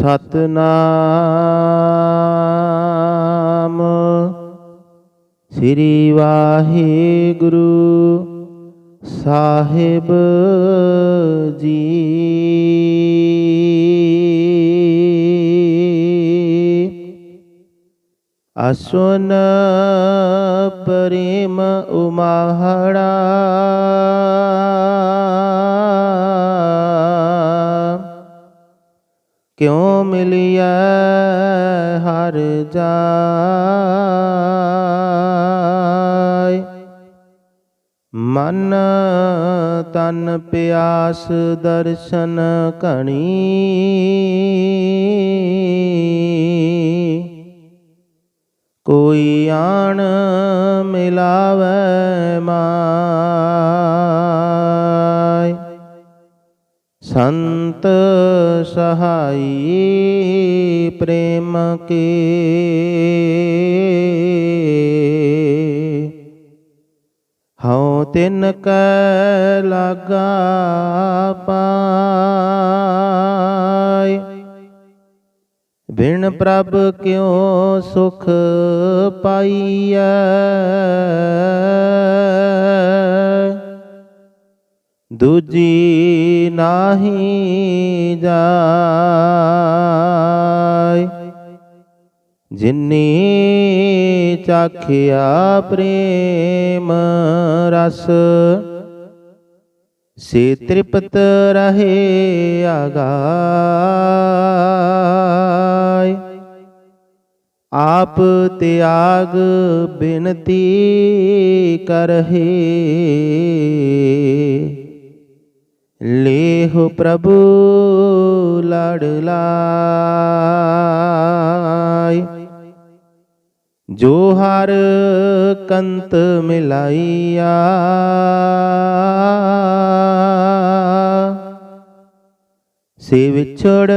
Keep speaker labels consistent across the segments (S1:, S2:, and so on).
S1: ਸਤਨਾਮ। ਸ੍ਰੀ ਵਾਹਿਗੁਰੂ ਸਾਹਿਬ ਜੀ। ਅਸੁਨ ਪ੍ਰੇਮ ਉਮਾਹੜਾ। ਕਿਉ ਮਿਲਿਆ ਹਰ ਜਾਇ ਮਨ ਤਨ ਪਿਆਸ ਦਰਸ਼ਨ ਕਣੀ ਕੋਈ ਆਣ ਮਿਲਾਵੇ ਮਾਇ ਸੰਤ ਸਹਾਈ ਪ੍ਰੇਮ ਕੇ। ਹਉ ਤਿਨ ਕੈ ਲਾਗਾ ਪਾਇ। ਬਿਨ ਪ੍ਰਭ ਕਿਉ ਸੁਖ ਪਾਈਐ। ਦੂਜੀ ਨਾਹੀ ਜਾਇ ਜਿਨੀ ਚਾਖਿਆ ਪ੍ਰੇਮ ਰਸ, ਸੇ ਤ੍ਰਿਪਤ ਰਹੇ ਆਗਾਇ ਆਪ ਤਿਆਗ ਬਿਨਤੀ ਕਰਹੇ। ਲੇਹ ਪ੍ਰਭੂ ਲੜ ਲਾਇ। ਜੋ ਹਰ ਕੰਤ ਮਿਲਾਈਆ। ਸੇ ਵਿਛੜ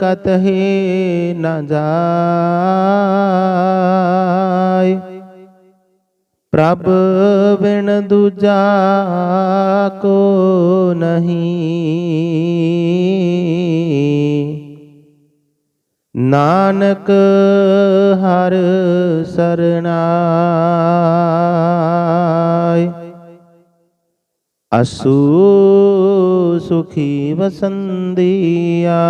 S1: ਕਤਹੇ ਨ ਜਾਇ। ਪ੍ਰਭ ਬਿਨ ਦੂਜਾ ਕੋ ਨਹੀਂ। ਨਾਨਕ ਹਰ ਸਰਨਾਇ ਅਸੂ ਸੁਖੀ ਵਸੰਦੀਆ।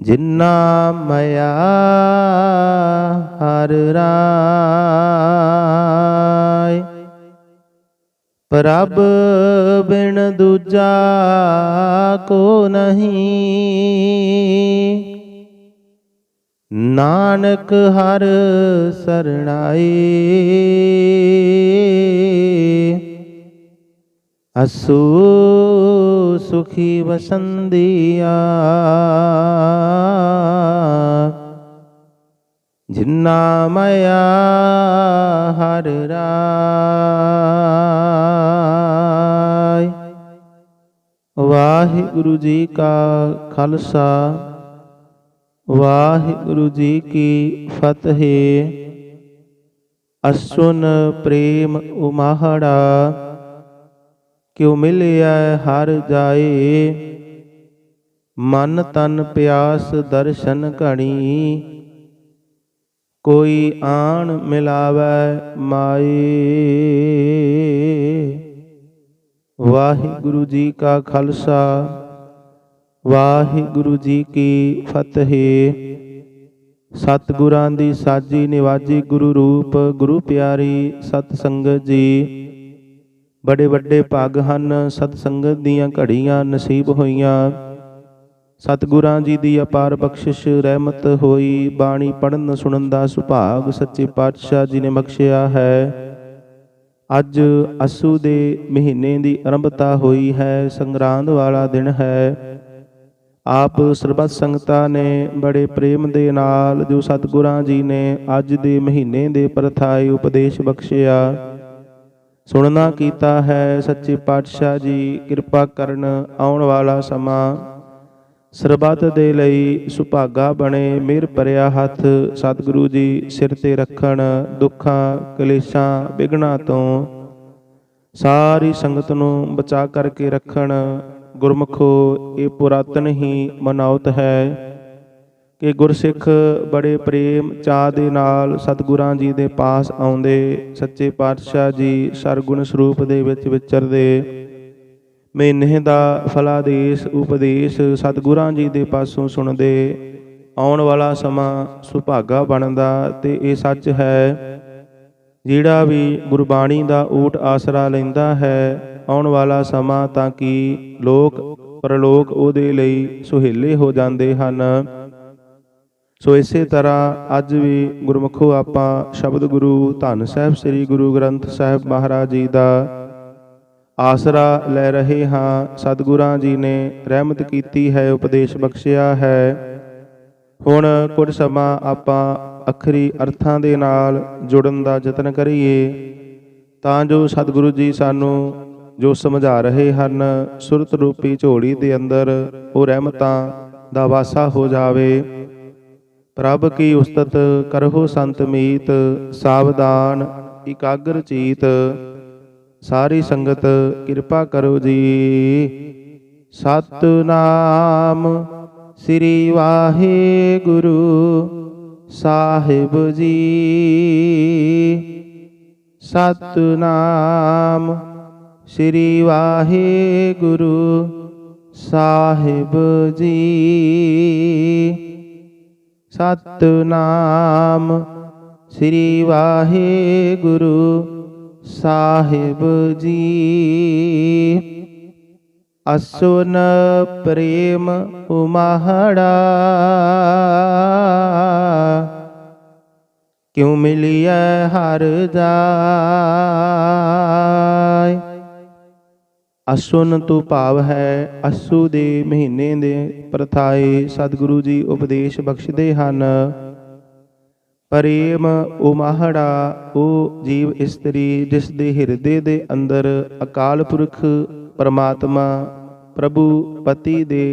S1: ਜਿਨਾ ਮਇਆ ਹਰ ਰਾਏ। ਪ੍ਰਭ ਬਿਨ ਦੂਜਾ ਕੋ ਨਹੀਂ। ਨਾਨਕ ਹਰ ਸਰਣਾਈ ਅਸੂ ਸੁਖੀ ਵਸੰਦੀਆ ਜਿਨਾ ਮਇਆ ਹਰ ਰਾਇ ਵਾਹਿਗੁਰੂ ਜੀ ਕਾ ਖਾਲਸਾ, ਵਾਹਿਗੁਰੂ ਜੀ ਕੀ ਫਤਿਹ। ਅਸੁਨ ਪ੍ਰੇਮ ਉਮਾਹੜਾ ਕਿਉ ਮਿਲਿਆ ਹਰ ਜਾਏ। ਮਨ ਤਨ ਪਿਆਸ ਦਰਸ਼ਨ ਘਣੀ। ਕੋਈ ਆਣ ਮਿਲਾਵੈ ਮਾਏ। ਵਾਹਿਗੁਰੂ ਜੀ ਕਾ ਖਾਲਸਾ, ਵਾਹਿਗੁਰੂ ਜੀ ਕੀ ਫਤਿਹ। ਸਤਿਗੁਰਾਂ ਦੀ ਸਾਜੀ ਨਿਵਾਜੀ ਗੁਰੂ ਰੂਪ, ਗੁਰੂ ਪਿਆਰੀ ਸਤ ਸੰਗਤ ਜੀ। ਬੜੇ ਵੱਡੇ ਭਾਗ ਹਨ, ਸਤ ਸੰਗਤ ਦੀਆਂ ਘੜੀਆਂ ਨਸੀਬ ਹੋਈਆਂ। ਸਤਿਗੁਰਾਂ ਜੀ ਦੀ ਅਪਾਰ ਬਖਸ਼ਿਸ਼, ਰਹਿਮਤ ਹੋਈ। ਬਾਣੀ ਪੜਨ ਸੁਣਨ ਦਾ ਸੁਭਾਗ ਸੱਚੇ ਪਾਤਸ਼ਾਹ ਜੀ ਨੇ ਬਖਸ਼ਿਆ ਹੈ। ਅੱਜ ਅਸੂ ਦੇ ਮਹੀਨੇ ਦੀ ਆਰੰਭਤਾ ਹੋਈ ਹੈ, ਸੰਗਰਾਂਦ ਵਾਲਾ ਦਿਨ ਹੈ। ਆਪ ਸਰਬੱਤ ਸੰਗਤਾਂ ਨੇ ਬੜੇ ਪ੍ਰੇਮ ਦੇ ਨਾਲ ਜੋ ਸਤਿਗੁਰਾਂ ਜੀ ਨੇ ਅੱਜ ਦੇ ਮਹੀਨੇ ਦੇ ਪ੍ਰਥਾਈ ਉਪਦੇਸ਼ ਬਖਸ਼ਿਆ। ਸੁਣਨਾ ਕੀਤਾ ਹੈ ਸੱਚੇ ਪਾਤਸ਼ਾਹ ਜੀ, ਕਿਰਪਾ ਕਰਨ ਆਉਣ ਵਾਲਾ ਸਮਾਂ। ਸਰਬੱਤ ਦੇ ਲਈ ਸੁਭਾਗਾ ਬਣੇ, ਮਿਹਰ ਭਰਿਆ ਹੱਥ ਸਤਿਗੁਰੂ ਜੀ, ਸਿਰ ਤੇ ਰੱਖਣ ਦੁੱਖਾਂ, ਕਲੇਸ਼ਾਂ ਵਿਗਣਾ ਤੋਂ। ਸਾਰੀ ਸੰਗਤ ਨੂੰ ਬਚਾ ਕਰਕੇ ਰੱਖਣ। ਗੁਰਮੁਖੋ, ਇਹ ਪੁਰਾਤਨ ਹੀ ਮਨੌਤ ਹੈ। ਕਿ ਗੁਰਸਿੱਖ ਬੜੇ ਪ੍ਰੇਮ ਚਾਹ ਦੇ ਨਾਲ ਸਤਿਗੁਰਾਂ ਜੀ ਦੇ ਪਾਸ ਆਉਂਦੇ, ਸੱਚੇ ਪਾਤਸ਼ਾਹ ਜੀ ਸਰਗੁਣ ਸਰੂਪ ਦੇ ਵਿੱਚ ਵਿਚਰਦੇ। ਮਹੀਨੇ ਦਾ ਫਲਾਦੇਸ਼ ਉਪਦੇਸ਼ ਸਤਿਗੁਰਾਂ ਜੀ ਦੇ ਪਾਸੋਂ ਸੁਣਦੇ। ਆਉਣ ਵਾਲਾ ਸਮਾਂ ਸੁਭਾਗਾ ਬਣਦਾ ਤੇ ਇਹ ਸੱਚ ਹੈ, ਜਿਹੜਾ ਵੀ ਗੁਰਬਾਣੀ ਦਾ ਊਟ ਆਸਰਾ ਲੈਂਦਾ ਹੈ, ਆਉਣ ਵਾਲਾ ਸਮਾਂ ਤਾਂ ਕਿ ਲੋਕ ਪਰਲੋਕ ਉਹਦੇ ਲਈ ਸੁਹੇਲੇ ਹੋ ਜਾਂਦੇ ਹਨ। ਸੋ ਇਸੇ ਤਰ੍ਹਾਂ ਅੱਜ ਵੀ ਗੁਰਮੁਖੋ ਆਪਾਂ ਸ਼ਬਦ ਗੁਰੂ ਧੰਨ ਸਾਹਿਬ, ਸ੍ਰੀ ਗੁਰੂ ਗ੍ਰੰਥ ਸਾਹਿਬ ਮਹਾਰਾਜ ਜੀ ਦਾ ਆਸਰਾ ਲੈ ਰਹੇ ਹਾਂ। ਸਤਿਗੁਰਾਂ ਜੀ ਨੇ ਰਹਿਮਤ ਕੀਤੀ ਹੈ, ਉਪਦੇਸ਼ ਬਖਸ਼ਿਆ ਹੈ। ਹੁਣ ਕੁਝ ਸਮਾਂ ਆਪਾਂ ਅਖਰੀ ਅਰਥਾਂ ਦੇ ਨਾਲ ਜੁੜਨ ਦਾ ਯਤਨ ਕਰੀਏ। ਤਾਂ ਜੋ ਸਤਿਗੁਰੂ ਜੀ ਸਾਨੂੰ ਜੋ ਸਮਝਾ ਰਹੇ ਹਨ, ਸੁਰਤ ਰੂਪੀ ਝੋਲੀ ਦੇ ਅੰਦਰ ਉਹ ਰਹਿਮਤਾਂ ਦਾ ਵਾਸਾ ਹੋ ਜਾਵੇ। ਪ੍ਰਭ ਕੀ ਉਸਤਤ ਕਰਹੁ ਸੰਤ ਮੀਤ, ਸਾਵਧਾਨ ਇਕਾਗਰ ਚੀਤ। ਸਾਰੀ ਸੰਗਤ ਕਿਰਪਾ ਕਰੋ ਜੀ। ਸਤਨਾਮ ਸ੍ਰੀ ਵਾਹਿਗੁਰੂ ਸਾਹਿਬ ਜੀ। ਸਤਨਾਮ ਸ੍ਰੀ ਵਾਹਿਗੁਰੂ ਸਾਹਿਬ ਜੀ। ਸਤਨਾਮ ਸ੍ਰੀ ਵਾਹਿਗੁਰੂ ਸਾਹਿਬ ਜੀ। ਅਸੁਨ ਪ੍ਰੇਮ ਉਮਹੜਾ। ਕਿਉ ਮਿਲਿਆ ਹਰ ਜਾਇ? ਅਸੁਨ ਤੋਂ ਭਾਵ ਹੈ, ਅਸੂ ਦੇ ਮਹੀਨੇ ਦੇ ਪ੍ਰਥਾਏ ਸਤਿਗੁਰੂ ਜੀ ਉਪਦੇਸ਼ ਬਖਸ਼ਦੇ ਹਨ। ਪ੍ਰੇਮ ਉਮਾਹੜਾ ਉਹ ਜੀਵ ਇਸਤਰੀ ਜਿਸ ਦੇ ਹਿਰਦੇ ਦੇ ਅੰਦਰ ਅਕਾਲ ਪੁਰਖ ਪਰਮਾਤਮਾ ਪ੍ਰਭੂ ਪਤੀ ਦੇ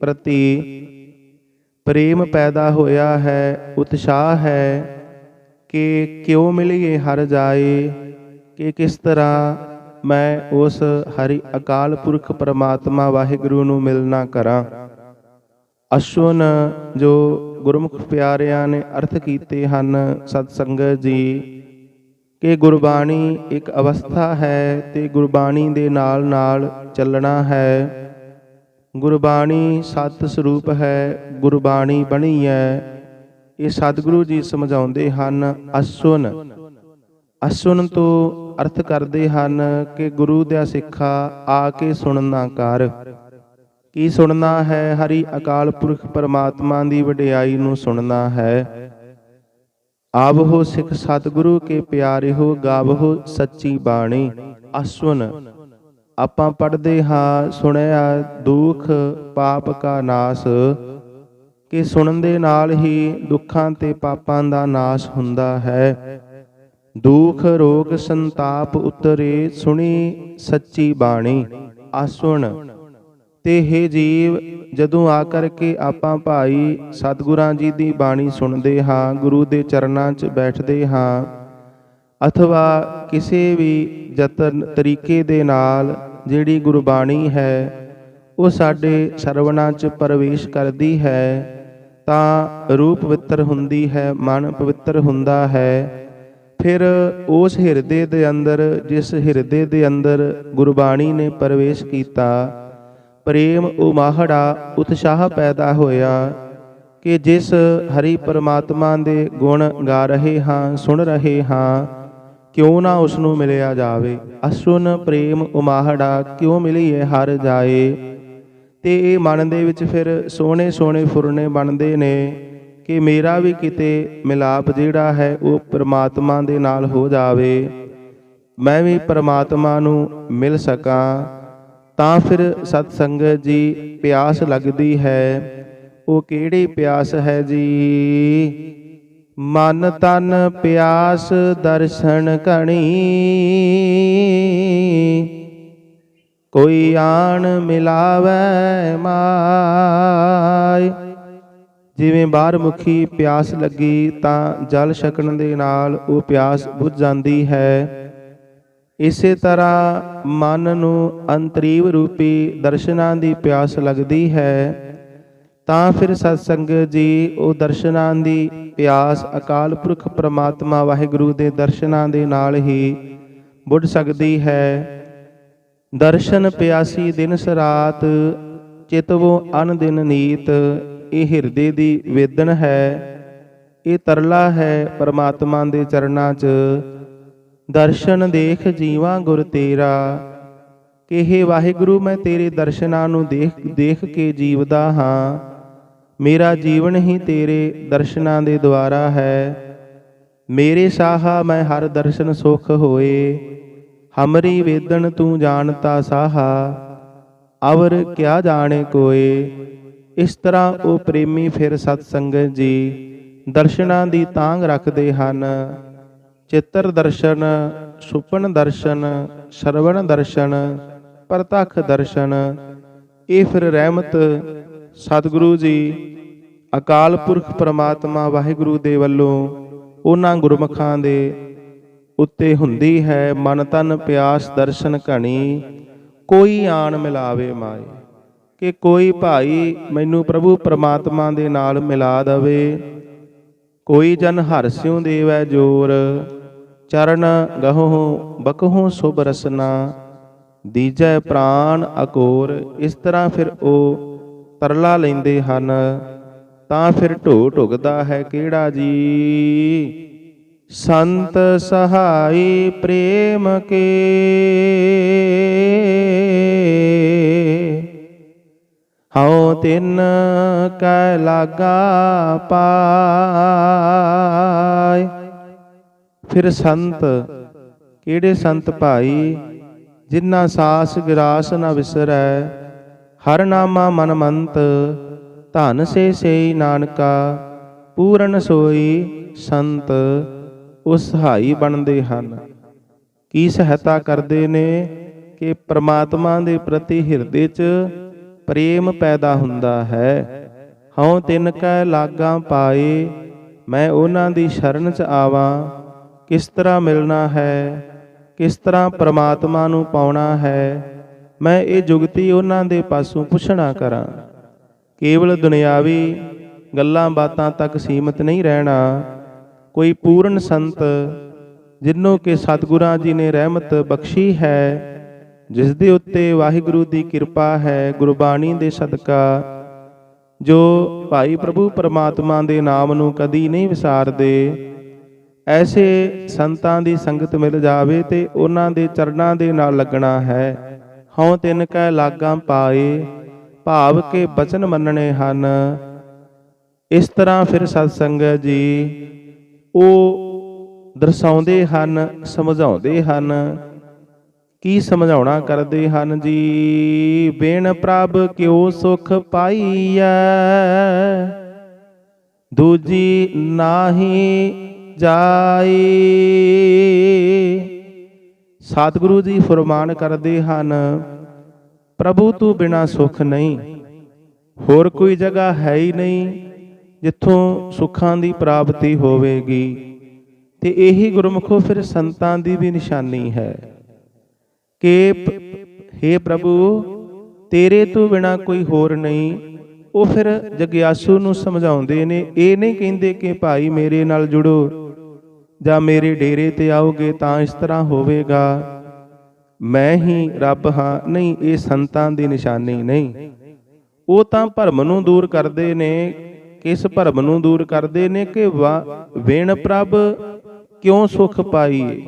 S1: ਪ੍ਰਤੀ ਪ੍ਰੇਮ ਪੈਦਾ ਹੋਇਆ ਹੈ, ਉਤਸ਼ਾਹ ਹੈ ਕਿ ਕਿਉਂ ਮਿਲੀਏ ਹਰ ਜਾਏ, ਕਿ ਕਿਸ ਤਰ੍ਹਾਂ ਮੈਂ ਉਸ ਹਰੀ ਅਕਾਲ ਪੁਰਖ ਪਰਮਾਤਮਾ ਵਾਹਿਗੁਰੂ ਨੂੰ ਮਿਲਣਾ ਕਰਾਂ। ਅਸ਼ਵਨ ਜੋ ਗੁਰਮੁਖ ਪਿਆਰਿਆਂ ਨੇ ਅਰਥ ਕੀਤੇ ਹਨ, ਸਤ ਸੰਗਤ ਜੀ, ਕਿ ਗੁਰਬਾਣੀ ਇੱਕ ਅਵਸਥਾ ਹੈ ਤੇ ਗੁਰਬਾਣੀ ਦੇ ਨਾਲ ਨਾਲ ਚੱਲਣਾ ਹੈ। ਗੁਰਬਾਣੀ ਸਤ ਸਰੂਪ ਹੈ, ਗੁਰਬਾਣੀ ਬਣੀ ਹੈ। ਇਹ ਸਤਿਗੁਰੂ ਜੀ ਸਮਝਾਉਂਦੇ ਹਨ ਅਸੁਨ ਅਸੁਨ ਤੋਂ ਅਰਥ ਕਰਦੇ ਹਨ ਕਿ ਗੁਰੂ ਦਾ ਸਿੱਖਾ ਆ ਕੇ ਸੁਣਨਾ ਕਰ। ਕੀ ਸੁਣਨਾ ਹੈ? ਹਰੀ ਅਕਾਲ ਪੁਰਖ ਪਰਮਾਤਮਾ ਦੀ ਵਡਿਆਈ ਨੂੰ ਸੁਣਨਾ ਹੈ। ਆਵਹੋ ਸਿੱਖ ਸਤਿਗੁਰੂ ਕੇ ਪਿਆਰੇ ਹੋ ਗਾਵਹੋ ਸੱਚੀ ਬਾਣੀ। ਅਸਵਨ ਆਪਾਂ ਪੜਦੇ ਹਾਂ, ਸੁਣਿਆ ਦੁੱਖ, ਪਾਪ ਕਾ ਨਾਸ। ਕਿ ਸੁਣਨ ਦੇ ਨਾਲ ਹੀ ਦੁੱਖਾਂ ਤੇ ਪਾਪਾਂ ਦਾ ਨਾਸ਼ ਹੁੰਦਾ ਹੈ। ਦੁਖ, ਰੋਗ, ਸੰਤਾਪ ਉਤਰੇ ਸੁਣੀ ਸੱਚੀ ਬਾਣੀ, ਆਸੁਣ। ਤੇ हे ਜੀਵ, ਜਦੋਂ ਆ ਕਰਕੇ ਆਪਾਂ ਭਾਈ ਸਤਿਗੁਰਾਂ ਜੀ ਦੀ ਬਾਣੀ ਸੁਣਦੇ ਹਾਂ, ਗੁਰੂ ਦੇ ਚਰਨਾਂ 'ਚ ਬੈਠਦੇ ਹਾਂ, ਅਥਵਾ ਕਿਸੇ ਵੀ ਯਤਨ ਤਰੀਕੇ ਦੇ ਨਾਲ ਜਿਹੜੀ ਗੁਰਬਾਣੀ ਹੈ, ਉਹ ਸਾਡੇ ਸਰਵਣਾ 'ਚ ਪ੍ਰਵੇਸ਼ ਕਰਦੀ ਹੈ, ਤਾਂ ਰੂਪ ਪਵਿੱਤਰ ਹੁੰਦੀ ਹੈ, ਮਨ ਪਵਿੱਤਰ ਹੁੰਦਾ ਹੈ। ਫਿਰ ਉਸ ਹਿਰਦੇ ਦੇ ਅੰਦਰ, ਜਿਸ ਹਿਰਦੇ ਦੇ ਅੰਦਰ ਗੁਰਬਾਣੀ ਨੇ ਪ੍ਰਵੇਸ਼ ਕੀਤਾ, ਪ੍ਰੇਮ ਉਮਾਹੜਾ ਉਤਸ਼ਾਹ ਪੈਦਾ ਹੋਇਆ ਕਿ ਜਿਸ ਹਰੀ ਪਰਮਾਤਮਾ ਦੇ ਗੁਣ ਗਾ ਰਹੇ ਹਾਂ, ਸੁਣ ਰਹੇ ਹਾਂ, ਕਿਉਂ ਨਾ ਉਸ ਨੂੰ ਮਿਲਿਆ ਜਾਵੇ। ਅਸੁਨ ਪ੍ਰੇਮ ਉਮਾਹੜਾ ਕਿਉਂ ਮਿਲੀਏ ਹਰ ਜਾਏ? ਤੇ ਇਹ ਮਨ ਦੇ ਵਿੱਚ ਫਿਰ ਸੋਹਣੇ ਸੋਹਣੇ ਫੁਰਨੇ ਬਣਦੇ ਨੇ। ਕਿ ਮੇਰਾ ਵੀ ਕਿਤੇ ਮਿਲਾਪ ਜਿਹੜਾ ਹੈ ਉਹ ਪ੍ਰਮਾਤਮਾ ਦੇ ਨਾਲ ਹੋ ਜਾਵੇ। ਮੈਂ ਵੀ ਪ੍ਰਮਾਤਮਾ ਨੂੰ ਮਿਲ ਸਕਾਂ। ਤਾਂ ਫਿਰ ਸਤ ਸੰਗਤ ਜੀ ਪਿਆਸ ਲੱਗਦੀ ਹੈ। ਉਹ ਕਿਹੜੀ ਪਿਆਸ ਹੈ ਜੀ? ਮਨ ਤਨ ਪਿਆਸ ਦਰਸ਼ਨ ਕਣੀ ਕੋਈ ਆਣ ਮਿਲਾਵੇ ਮਾਈ ਜਿਵੇਂ ਬਾਹਰ ਮੁਖੀ ਪਿਆਸ ਲੱਗੀ ਤਾਂ ਜਲ ਛਕਣ ਦੇ ਨਾਲ ਉਹ ਪਿਆਸ ਬੁੱਝ ਜਾਂਦੀ ਹੈ। ਇਸੇ ਤਰ੍ਹਾਂ ਮਨ ਨੂੰ ਅੰਤਰੀਵ ਰੂਪੀ ਦਰਸ਼ਨਾਂ ਦੀ ਪਿਆਸ ਲੱਗਦੀ ਹੈ, ਤਾਂ ਫਿਰ ਸਤਸੰਗ ਜੀ ਉਹ ਦਰਸ਼ਨਾਂ ਦੀ ਪਿਆਸ ਅਕਾਲ ਪੁਰਖ ਪ੍ਰਮਾਤਮਾ ਵਾਹਿਗੁਰੂ ਦੇ ਦਰਸ਼ਨਾਂ ਦੇ ਨਾਲ ਹੀ ਬੁੱਢ ਸਕਦੀ ਹੈ। ਦਰਸ਼ਨ ਪਿਆਸੀ ਦਿਨ ਸਰਾਤ, ਚਿਤਵੋ ਅਨ ਦਿਨ ਨੀਤ ਇਹ ਹਿਰਦੇ ਦੀ ਵੇਦਨ ਹੈ, ਇਹ ਤਰਲਾ ਹੈ ਪਰਮਾਤਮਾ ਦੇ ਚਰਨਾਂ 'ਚ। ਦਰਸ਼ਨ ਦੇਖ ਜੀਵਾਂ ਗੁਰ ਤੇਰਾ। ਕਿਹੇ, ਵਾਹਿਗੁਰੂ, ਮੈਂ ਤੇਰੇ ਦਰਸ਼ਨਾਂ ਨੂੰ ਦੇਖ ਦੇਖ ਕੇ ਜੀਵਦਾ ਹਾਂ। ਮੇਰਾ ਜੀਵਨ ਹੀ ਤੇਰੇ ਦਰਸ਼ਨਾਂ ਦੇ ਦੁਆਰਾ ਹੈ। ਮੇਰੇ ਸਾਹਾ ਮੈਂ ਹਰ ਦਰਸ਼ਨ ਸੁਖ ਹੋਏ। ਹਮਰੀ ਵੇਦਨ ਤੂੰ ਜਾਣਤਾ ਸਾਹਾ। ਅਵਰ ਕਿਆ ਜਾਣੇ ਕੋਏ? ਇਸ ਤਰ੍ਹਾਂ ਉਹ ਪ੍ਰੇਮੀ ਫਿਰ ਸਤ ਸੰਗਤ ਜੀ ਦਰਸ਼ਨਾਂ ਦੀ ਤਾਂਗ ਰੱਖਦੇ ਹਨ। ਚਿੱਤਰ ਦਰਸ਼ਨ, ਸੁਪਨ ਦਰਸ਼ਨ, ਸਰਵਣ ਦਰਸ਼ਨ, ਪ੍ਰਤੱਖ ਦਰਸ਼ਨ। ਇਹ ਫਿਰ ਰਹਿਮਤ ਸਤਿਗੁਰੂ ਜੀ, ਅਕਾਲ ਪੁਰਖ ਪ੍ਰਮਾਤਮਾ ਵਾਹਿਗੁਰੂ ਦੇ ਵੱਲੋਂ ਉਹਨਾਂ ਗੁਰਮੁਖਾਂ ਦੇ ਉੱਤੇ ਹੁੰਦੀ ਹੈ ਮਨ ਤਨ ਪਿਆਸ ਦਰਸ਼ਨ ਘਣੀ, ਕੋਈ ਆਣ ਮਿਲਾਵੇ ਮਾਏ। ਕਿ ਕੋਈ ਭਾਈ ਮੈਨੂੰ ਪ੍ਰਭੂ ਪ੍ਰਮਾਤਮਾ ਦੇ ਨਾਲ ਮਿਲਾ ਦਵੇ। ਕੋਈ ਜਨ ਹਰਸਿਉ ਦੇਵੈ ਜੋਰ। ਚਰਨ ਗਹੋ ਬਕਹੋ ਸੁਭ ਰਸਨਾ। ਦੀਜੈ ਪ੍ਰਾਨ ਅਕੋਰ, ਇਸ ਤਰ੍ਹਾਂ ਫਿਰ ਉਹ ਤਰਲਾ ਲੈਂਦੇ ਹਨ। ਤਾਂ ਫਿਰ ਢੋ ਢੁਗਦਾ ਹੈ ਕਿਹੜਾ ਜੀ? ਸੰਤ ਸਹਾਈ ਪ੍ਰੇਮ ਕੇ। ਹਉ ਤਿਨ ਕੈ ਲਾਗਾ ਪਾਇ। ਫਿਰ ਸੰਤ, ਕਿਹੜੇ ਸੰਤ ਭਾਈ, ਜਿਨ੍ਹਾਂ ਸਾਸ ਗਿਰਾਸ ਨ ਵਿਸਰੈ, ਹਰ ਨਾਮਾ ਮਨ ਮੰਤ ਧਨ ਸੇ ਸੇਈ ਨਾਨਕਾ, ਪੂਰਨ ਸੋਈ ਸੰਤ, ਉਸ ਸਹਾਈ ਬਣਦੇ ਹਨ। ਕੀ ਸਹਾਇਤਾ ਕਰਦੇ ਨੇ ਕਿ ਪ੍ਰਮਾਤਮਾ ਦੇ ਪ੍ਰਤੀ ਹਿਰਦੇ 'ਚ ਪ੍ਰੇਮ ਪੈਦਾ ਹੁੰਦਾ ਹੈ। ਹਉ ਤਿਨ ਕੈ ਲਾਗਾ ਪਾਏ, ਮੈਂ ਉਹਨਾਂ ਦੀ ਸ਼ਰਨ 'ਚ ਆਵਾਂ। ਕਿਸ ਤਰ੍ਹਾਂ ਮਿਲਣਾ ਹੈ, ਕਿਸ ਤਰ੍ਹਾਂ ਪ੍ਰਮਾਤਮਾ ਨੂੰ ਪਾਉਣਾ ਹੈ, ਮੈਂ ਇਹ ਜੁਗਤੀ ਉਹਨਾਂ ਦੇ ਪਾਸੋਂ ਪੁੱਛਣਾ ਕਰਾਂ। ਕੇਵਲ ਦੁਨਿਆਵੀ ਗੱਲਾਂ ਬਾਤਾਂ ਤੱਕ ਸੀਮਤ ਨਹੀਂ ਰਹਿਣਾ। ਕੋਈ ਪੂਰਨ ਸੰਤ ਜਿਨ੍ਹਾਂ ਕੇ ਸਤਿਗੁਰਾਂ ਜੀ ਨੇ ਰਹਿਮਤ ਬਖਸ਼ੀ ਹੈ ਜਿਸ ਦੇ ਉੱਤੇ ਵਾਹਿਗੁਰੂ ਦੀ ਕਿਰਪਾ ਹੈ, ਗੁਰਬਾਣੀ ਦੇ ਸਦਕਾ, ਜੋ ਭਾਈ ਪ੍ਰਭੂ ਪਰਮਾਤਮਾ ਦੇ ਨਾਮ ਨੂੰ ਕਦੀ ਨਹੀਂ ਵਿਸਾਰਦੇ, ਐਸੇ ਸੰਤਾਂ ਦੀ ਸੰਗਤ ਮਿਲ ਜਾਵੇ ਤੇ ਉਹਨਾਂ ਦੇ ਚਰਨਾਂ ਦੇ ਨਾਲ ਲੱਗਣਾ ਹੈ। ਹਉ ਤਿੰਨ ਕੈ ਲਾਗਾਂ ਪਾਏ, ਭਾਵ ਕੇ ਬਚਨ ਮੰਨਣੇ ਹਨ। ਇਸ ਤਰ੍ਹਾਂ ਫਿਰ ਸਤ ਸੰਗਤ ਜੀ, ਉਹ ਦਰਸਾਉਂਦੇ ਹਨ, ਸਮਝਾਉਂਦੇ ਹਨ। ਕੀ ਸਮਝਾਉਣਾ ਕਰਦੇ ਹਨ ਜੀ? ਬੇਨ ਪ੍ਰਭ ਕਿਉ ਸੁਖ ਪਾਈਐ? ਦੂਜੀ ਨਾਹੀ ਜਾਈ ਸਤਿਗੁਰੂ ਜੀ ਫਰਮਾਨ ਕਰਦੇ ਹਨ, ਪ੍ਰਭੂ ਤੂੰ ਬਿਨਾ ਸੁਖ ਨਹੀਂ, ਹੋਰ ਕੋਈ ਜਗ੍ਹਾ ਹੈ ਹੀ ਨਹੀਂ ਜਿੱਥੋਂ ਸੁੱਖਾਂ ਦੀ ਪ੍ਰਾਪਤੀ ਹੋਵੇਗੀ। ਤੇ ਇਹੀ ਗੁਰਮੁਖੋ ਫਿਰ ਸੰਤਾਂ ਦੀ ਵੀ ਨਿਸ਼ਾਨੀ ਹੈ। ਕਿ हे ਪ੍ਰਭੂ, ਤੇਰੇ ਤੋਂ ਬਿਨਾ ਕੋਈ ਹੋਰ ਨਹੀਂ। ਉਹ ਫਿਰ ਜਗਿਆਸੂ ਨੂੰ ਸਮਝਾਉਂਦੇ ਨੇ, ਇਹ ਨਹੀਂ ਕਹਿੰਦੇ ਕਿ ਭਾਈ ਮੇਰੇ ਨਾਲ ਜੁੜੋ ਜਾਂ ਮੇਰੇ ਡੇਰੇ ਤੇ ਆਓਗੇ ਤਾਂ ਇਸ ਤਰ੍ਹਾਂ ਹੋਵੇਗਾ। ਮੈਂ ਹੀ ਰੱਬ ਹਾਂ, ਨਹੀਂ, ਇਹ ਸੰਤਾਂ ਦੀ ਨਿਸ਼ਾਨੀ ਨਹੀਂ। ਉਹ ਤਾਂ ਭਰਮ ਨੂੰ ਦੂਰ ਕਰਦੇ ਨੇ, ਕਿਸ ਭਰਮ ਨੂੰ ਦੂਰ ਕਰਦੇ ਨੇ ਕਿ ਵੇਣ ਪ੍ਰਭ ਕਿਉਂ ਸੁਖ ਪਾਈ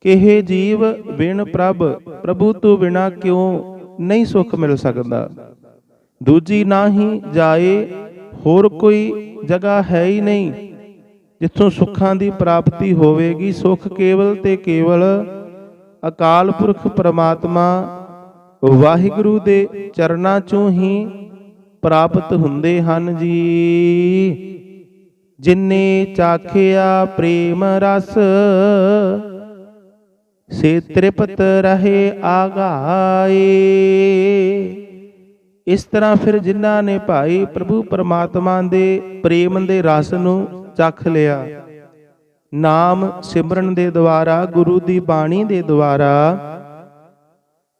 S1: ਕਿਹੇ ਜੀਵ ਬਿਨ ਪ੍ਰਭ, ਪ੍ਰਭੂ ਤੋਂ ਬਿਨਾ ਕਿਉਂ ਨਹੀਂ ਸੁਖ ਮਿਲ ਸਕਦਾ? ਦੂਜੀ ਨਾਹੀ ਜਾਏ, ਹੋਰ ਕੋਈ ਜਗ੍ਹਾ ਹੈ ਹੀ ਨਹੀਂ। ਜਿੱਥੋਂ ਸੁੱਖਾਂ ਦੀ ਪ੍ਰਾਪਤੀ ਹੋਵੇਗੀ, ਸੁਖ ਕੇਵਲ ਤੇ ਕੇਵਲ ਅਕਾਲ ਪੁਰਖ ਪ੍ਰਮਾਤਮਾ ਵਾਹਿਗੁਰੂ ਦੇ ਚਰਨਾਂ ਚੋਂ ਹੀ ਪ੍ਰਾਪਤ ਹੁੰਦੇ ਹਨ ਜੀ। ਜਿਨੇ ਚਾਖਿਆ ਪ੍ਰੇਮ ਰਸ ਸੇ ਤ੍ਰਿਪਤ ਰਹੇ ਆਗਾਏ। ਇਸ ਤਰ੍ਹਾਂ ਫਿਰ ਜਿਨ੍ਹਾਂ ਨੇ ਭਾਈ ਪ੍ਰਭੂ ਪਰਮਾਤਮਾ ਦੇ ਪ੍ਰੇਮ ਦੇ ਰਸ ਨੂੰ ਚੱਖ ਲਿਆ। ਨਾਮ ਸਿਮਰਨ ਦੇ ਦੁਆਰਾ, ਗੁਰੂ ਦੀ ਬਾਣੀ ਦੇ ਦੁਆਰਾ,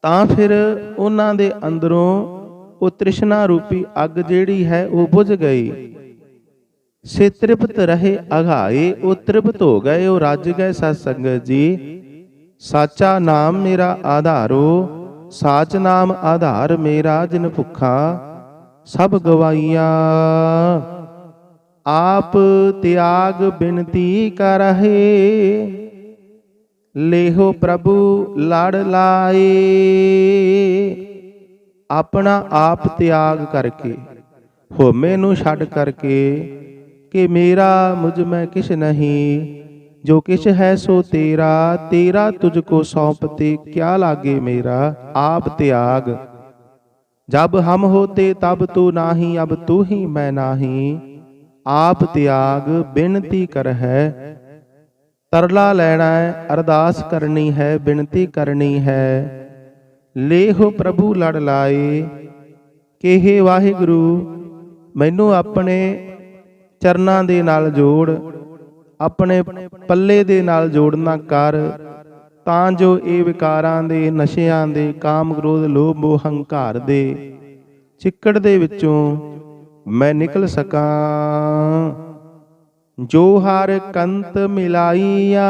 S1: ਤਾਂ ਫਿਰ ਉਹਨਾਂ ਦੇ ਅੰਦਰੋਂ ਉਹ ਤ੍ਰਿਸ਼ਨਾ ਰੂਪੀ ਅੱਗ ਜਿਹੜੀ ਹੈ ਉਹ ਬੁਝ ਗਈ। ਸੇ ਤ੍ਰਿਪਤ ਰਹੇ ਅਘਾਏ ਉਹ ਤ੍ਰਿਪਤ ਹੋ ਗਏ, ਉਹ ਰੱਜ ਗਏ ਸਤ ਸੰਗਤ ਜੀ। ਸਾਚਾ ਨਾਮ ਮੇਰਾ ਆਧਾਰੋ, ਸਾਚ ਨਾਮ ਆਧਾਰ ਮੇਰਾ ਜਿਨ ਭੁੱਖਾ, ਸਭ ਗਵਾਈਆਂ ਆਪ ਤਿਆਗ ਬਿਨਤੀ ਕਰਹਿ ਲੇਹੋ ਪ੍ਰਭੂ ਲੜ ਲਾਏ। ਆਪਣਾ ਆਪ ਤਿਆਗ ਕਰਕੇ, ਹੋਮੇ ਨੂੰ ਛੱਡ ਕਰਕੇ, ਕਿ ਮੇਰਾ ਮੁਝ ਮੈਂ ਕਿਛ ਨਹੀਂ ਜੋ ਕਿਛ ਹੈ ਸੋ ਤੇਰਾ ਤੇਰਾ ਤੁਝ ਕੋ ਸੌਂਪਤੇ ਕਿਆ ਲਾਗੇ ਮੇਰਾ? ਆਪ ਤਿਆਗ। ਜਬ ਹਮ ਹੋਤੇ ਤਬ ਤੂ ਨਾਹੀ, ਅਬ ਤੂ ਹੀ ਮੈਂ ਨਾਹੀ। ਆਪ ਤਿਆਗ, ਬਿਨਤੀ ਕਰ ਹੈ ਤਰਲਾ ਲੈਣਾ ਹੈ, ਅਰਦਾਸ ਕਰਨੀ ਹੈ, ਬਿਨਤੀ ਕਰਨੀ ਹੈ। ਲੇਹੋ ਪ੍ਰਭੂ ਲੜ ਲਾਏ। ਕਿ ਵਾਹਿਗੁਰੂ, ਮੈਨੂੰ ਆਪਣੇ ਚਰਨਾਂ ਦੇ ਨਾਲ ਜੋੜ। ਆਪਣੇ ਪੱਲੇ ਦੇ ਨਾਲ ਜੋੜਨਾ ਕਰ, ਤਾਂ ਜੋ ਇਹ ਵਿਕਾਰਾਂ ਦੇ, ਨਸ਼ਿਆਂ ਦੇ, ਕਾਮ ਕ੍ਰੋਧ, ਲੋਭ ਮੋਹ ਹੰਕਾਰ ਦੇ ਚਿੱਕੜ ਦੇ ਵਿੱਚੋਂ ਮੈਂ ਨਿਕਲ ਸਕਾਂ। ਜੋ ਹਰ ਕੰਤ ਮਿਲਾਈਆ,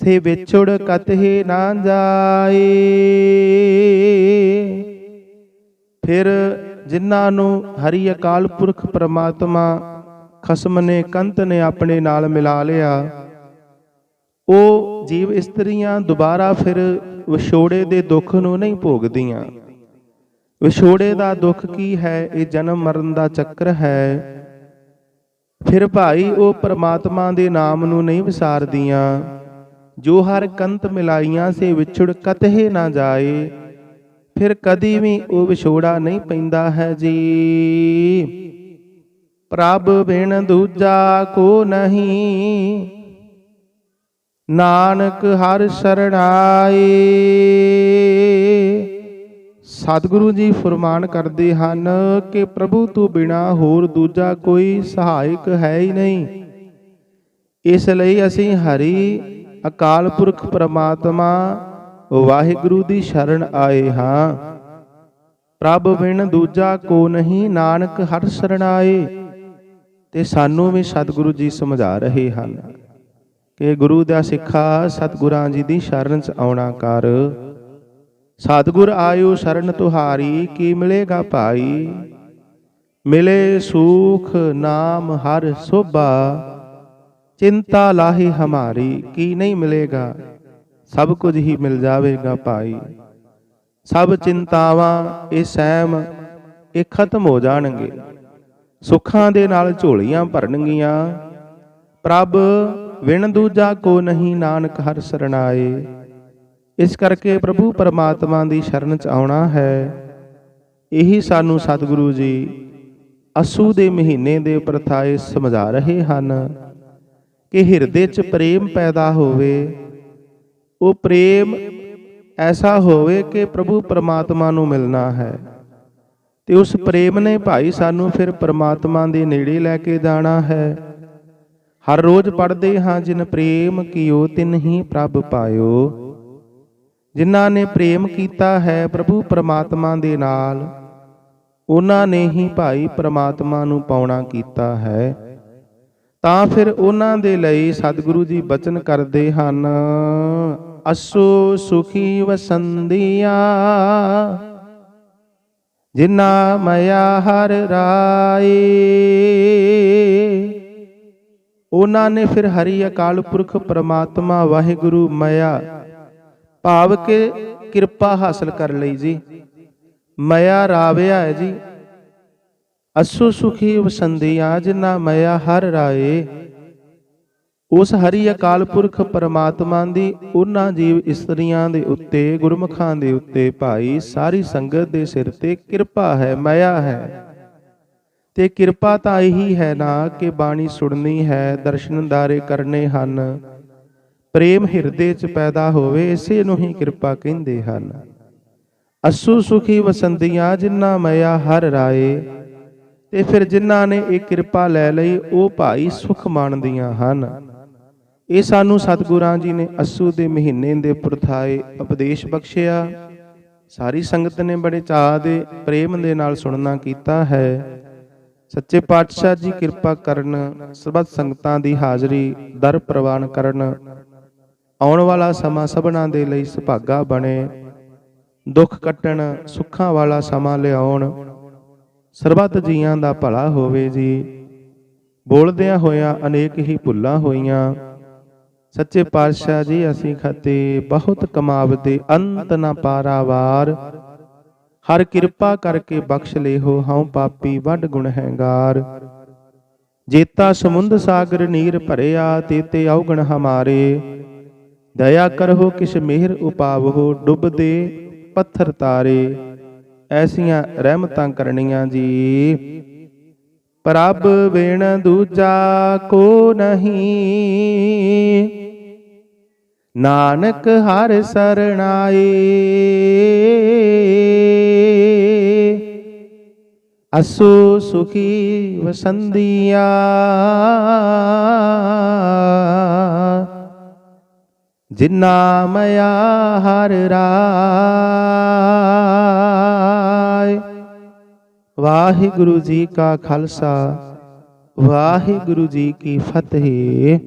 S1: ਸੇ ਵਿਛੁੜ ਕਤਹਿ ਨਾ ਜਾਏ। ਫਿਰ ਜਿਨ੍ਹਾਂ ਨੂੰ ਹਰੀ ਅਕਾਲ ਪੁਰਖ ਪ੍ਰਮਾਤਮਾ ਖਸਮ ਨੇ ਕੰਤ ਨੇ ਆਪਣੇ ਨਾਲ ਮਿਲਾ ਲਿਆ। ਉਹ ਜੀਵ ਇਸਤਰੀਆਂ ਦੁਬਾਰਾ ਫਿਰ ਵਿਛੋੜੇ ਦੇ ਦੁੱਖ ਨੂੰ ਨਹੀਂ ਭੋਗਦੀਆਂ। ਵਿਛੋੜੇ ਦਾ ਦੁੱਖ ਕੀ ਹੈ? ਇਹ ਜਨਮ ਮਰਨ ਦਾ ਚੱਕਰ ਹੈ। ਫਿਰ ਭਾਈ ਉਹ ਪਰਮਾਤਮਾ ਦੇ ਨਾਮ ਨੂੰ ਨਹੀਂ ਵਿਸਾਰਦੀਆਂ। ਜੋ ਹਰ ਕੰਤ ਮਿਲਾਈਆਂ ਸੇ ਵਿਛੜ ਕਤਹਿ ਨਾ ਜਾਏ। ਫਿਰ ਕਦੀ ਵੀ ਉਹ ਵਿਛੋੜਾ ਨਹੀਂ ਪੈਂਦਾ ਹੈ ਜੀ। ਪ੍ਰਭ ਬਿਨ ਦੂਜਾ ਕੋ ਨਹੀਂ। ਨਾਨਕ ਹਰ ਸਰਣਾਏ। ਸਤਿਗੁਰੂ ਜੀ ਫਰਮਾਨ ਕਰਦੇ ਹਨ ਕਿ ਪ੍ਰਭੂ ਤੋਂ ਬਿਨਾ ਹੋਰ ਦੂਜਾ ਕੋਈ ਸਹਾਇਕ ਹੈ ਹੀ ਨਹੀਂ। ਇਸ ਲਈ ਅਸੀਂ ਹਰੀ ਅਕਾਲ ਪੁਰਖ ਪ੍ਰਮਾਤਮਾ ਵਾਹਿਗੁਰੂ ਦੀ ਸ਼ਰਨ ਆਏ ਹਾਂ। ਪ੍ਰਭ ਬਿਨ ਦੂਜਾ ਕੋ ਨਹੀਂ, ਨਾਨਕ ਹਰ ਸਰਣਾਏ। ਤੇ ਸਾਨੂੰ ਵੀ ਸਤਿਗੁਰੂ ਜੀ ਸਮਝਾ ਰਹੇ ਹਨ ਕਿ ਗੁਰੂ ਦਾ ਸਿੱਖਾ ਸਤਿਗੁਰਾਂ ਜੀ ਦੀ ਸ਼ਰਨ ਚ ਆਉਣਾ ਕਰ। ਸਤਿਗੁਰ ਆਇਓ ਸ਼ਰਨ ਤੁਹਾਰੀ, ਕੀ ਮਿਲੇਗਾ ਭਾਈ? ਮਿਲੇ ਸੁਖ ਨਾਮ ਹਰ ਸੋਭਾ, ਚਿੰਤਾ ਲਾਹੇ ਹਮਾਰੀ, ਕੀ ਨਹੀਂ ਮਿਲੇਗਾ? ਸਭ ਕੁਝ ਹੀ ਮਿਲ ਜਾਵੇਗਾ ਭਾਈ। ਸਭ ਚਿੰਤਾਵਾਂ ਇਹ ਸਹਿਮ, ਇਹ ਖਤਮ ਹੋ ਜਾਣਗੇ। ਸੁੱਖਾਂ ਦੇ ਨਾਲ ਝੋਲੀਆਂ ਭਰਨਗੀਆਂ। ਪ੍ਰਭ, ਵਿਣ ਦੂਜਾ ਕੋ ਨਹੀਂ ਨਾਨਕ ਹਰ ਸਰਣਾਏ। ਇਸ ਕਰਕੇ ਪ੍ਰਭੂ ਪਰਮਾਤਮਾ ਦੀ ਸ਼ਰਨ ਚ ਆਉਣਾ ਹੈ। ਇਹੀ ਸਾਨੂੰ ਸਤਿਗੁਰੂ ਜੀ ਅਸੂ ਦੇ ਮਹੀਨੇ ਦੇ ਪ੍ਰਥਾਏ ਸਮਝਾ ਰਹੇ ਹਨ ਕਿ ਹਿਰਦੇ ਚ ਪ੍ਰੇਮ ਪੈਦਾ ਹੋਵੇ। ਉਹ ਪ੍ਰੇਮ ਐਸਾ ਹੋਵੇ ਕਿ ਪ੍ਰਭੂ ਪਰਮਾਤਮਾ ਨੂੰ ਮਿਲਣਾ ਹੈ। ਤੇ ਉਸ ਪ੍ਰੇਮ ਨੇ ਭਾਈ ਸਾਨੂੰ ਫਿਰ ਪਰਮਾਤਮਾ ਦੇ ਨੇੜੇ ਲੈ ਕੇ ਜਾਣਾ ਹੈ। ਹਰ ਰੋਜ਼ ਪੜ੍ਹਦੇ ਹਾਂ, ਜਿਨ ਪ੍ਰੇਮ ਕੀਓ, ਤਿਨ ਹੀ ਪ੍ਰਭ ਪਾਇਓ। ਜਿਨ੍ਹਾਂ ਨੇ ਪ੍ਰੇਮ ਕੀਤਾ ਹੈ, ਪ੍ਰਭੂ ਪਰਮਾਤਮਾ ਦੇ ਨਾਲ, ਉਹਨਾਂ ਨੇ ਹੀ ਭਾਈ ਪਰਮਾਤਮਾ ਨੂੰ ਪਾਉਣਾ ਕੀਤਾ ਹੈ। ਤਾਂ ਫਿਰ ਉਹਨਾਂ ਦੇ ਲਈ ਸਤਿਗੁਰੂ ਜੀ ਬਚਨ ਕਰਦੇ ਹਨ, ਅਸੋ ਸੁਖੀ ਵਸੰਦੀਆ ਜਿਨਾ ਮਇਆ ਹਰ ਰਾਏ, ਉਹਨਾਂ ਨੇ ਫਿਰ ਹਰੀ ਅਕਾਲ ਪੁਰਖ ਪ੍ਰਮਾਤਮਾ ਵਾਹਿਗੁਰੂ ਮਇਆ ਭਾਵ ਕੇ ਕਿਰਪਾ ਹਾਸਲ ਕਰ ਲਈ ਜੀ। ਮਇਆ ਰਾਵਿਆ ਹੈ ਜੀ। ਅਸੂ ਸੁਖੀ ਵਸੰਦੀਆਂ ਜਿਨਾ ਮਇਆ ਹਰ ਰਾਏ। ਉਸ ਹਰੀ ਅਕਾਲ ਪੁਰਖ ਪਰਮਾਤਮਾ ਦੀ, ਉਹਨਾਂ ਜੀਵ ਇਸਤਰੀਆਂ ਦੇ ਉੱਤੇ, ਗੁਰਮੁਖਾਂ ਦੇ ਉੱਤੇ ਭਾਈ, ਸਾਰੀ ਸੰਗਤ ਦੇ ਸਿਰ ਤੇ ਕਿਰਪਾ ਹੈ, ਮਇਆ ਹੈ। ਤੇ ਕਿਰਪਾ ਤਾਂ ਇਹੀ ਹੈ ਨਾ ਕਿ ਬਾਣੀ ਸੁਣਨੀ ਹੈ, ਦਰਸ਼ਨ ਦਾਰੇ ਕਰਨੇ ਹਨ। ਪ੍ਰੇਮ ਹਿਰਦੇ 'ਚ ਪੈਦਾ ਹੋਵੇ, ਇਸੇ ਨੂੰ ਹੀ ਕਿਰਪਾ ਕਹਿੰਦੇ ਹਨ। ਅਸੂ ਸੁਖੀ ਵਸੰਦੀਆਂ ਜਿਨ੍ਹਾਂ ਮਇਆ ਹਰ ਰਾਏ। ਤੇ ਫਿਰ ਜਿਨ੍ਹਾਂ ਨੇ ਇਹ ਕਿਰਪਾ ਲੈ ਲਈ, ਉਹ ਭਾਈ ਸੁਖ ਮਾਣਦੀਆਂ ਹਨ। ਇਹ ਸਾਨੂੰ ਸਤਿਗੁਰਾਂ ਜੀ ਨੇ ਅਸੂ ਦੇ ਮਹੀਨੇ ਦੇ ਪ੍ਰਥਾਏ ਉਪਦੇਸ਼ ਬਖਸ਼ਿਆ। ਸਾਰੀ ਸੰਗਤ ਨੇ ਬੜੇ ਚਾਅ ਦੇ ਪ੍ਰੇਮ ਦੇ ਨਾਲ ਸੁਣਨਾ ਕੀਤਾ ਹੈ। ਸੱਚੇ ਪਾਤਸ਼ਾਹ ਜੀ ਕਿਰਪਾ ਕਰਨ ਸਰਬੱਤ ਸੰਗਤਾਂ ਦੀ ਹਾਜ਼ਰੀ ਦਰ ਪ੍ਰਵਾਨ ਕਰਨ। ਆਉਣ ਵਾਲਾ ਸਮਾਂ ਸਭਨਾਂ ਦੇ ਲਈ ਸੁਭਾਗਾ ਬਣੇ। ਦੁੱਖ ਕੱਟਣ, ਸੁੱਖਾਂ ਵਾਲਾ ਸਮਾਂ ਲਿਆਉਣ। ਸਰਬੱਤ ਜੀਆਂ ਦਾ ਭਲਾ ਹੋਵੇ ਜੀ। ਬੋਲਦਿਆਂ ਹੋਇਆਂ ਅਨੇਕ ਹੀ ਭੁੱਲਾਂ ਹੋਈਆਂ। ਸੱਚੇ ਪਾਤਸ਼ਾਹ ਜੀ, ਅਸੀਂ ਖਤੇ ਬਹੁਤ ਕਮਾਵਦੇ ਅੰਤ ਨਾ ਪਾਰਾਵਾਰ। ਹਰ ਕਿਰਪਾ ਕਰਕੇ ਬਖਸ਼ ਲੇਹੋ, ਹਉ ਪਾਪੀ ਵੱਡ ਗੁਣ ਹੈਗਾਰ। ਜੇਤਾ ਸਮੁੰਦ ਸਾਗਰ ਨੀਰ ਭਰਿਆ, ਤੇਤੇ ਔਗਣ ਹਮਾਰੇ। ਦਇਆ ਕਰਹੁ ਕਿਛ ਮਿਹਰ ਉਪਾਵਹੁ ਡੁੱਬਦੇ ਪੱਥਰ ਤਾਰੇ। ਐਸੀਆਂ ਰਹਿਮਤਾਂ ਕਰਨੀਆਂ ਜੀ। ਪ੍ਰਭ ਵੇਣ ਦੂਜਾ ਕੋ ਨਹੀਂ। ਨਾਨਕ ਹਰ ਸਰਣਾਏ। ਅਸੂ ਸੁਖੀ ਵਸੰਦੀਆ। ਜਿਨਾ ਮਇਆ ਹਰ ਰਾਏ। ਵਾਹਿਗੁਰੂ ਜੀ ਕਾ ਖਾਲਸਾ, ਵਾਹਿਗੁਰੂ ਜੀ ਕੀ ਫਤਿਹ।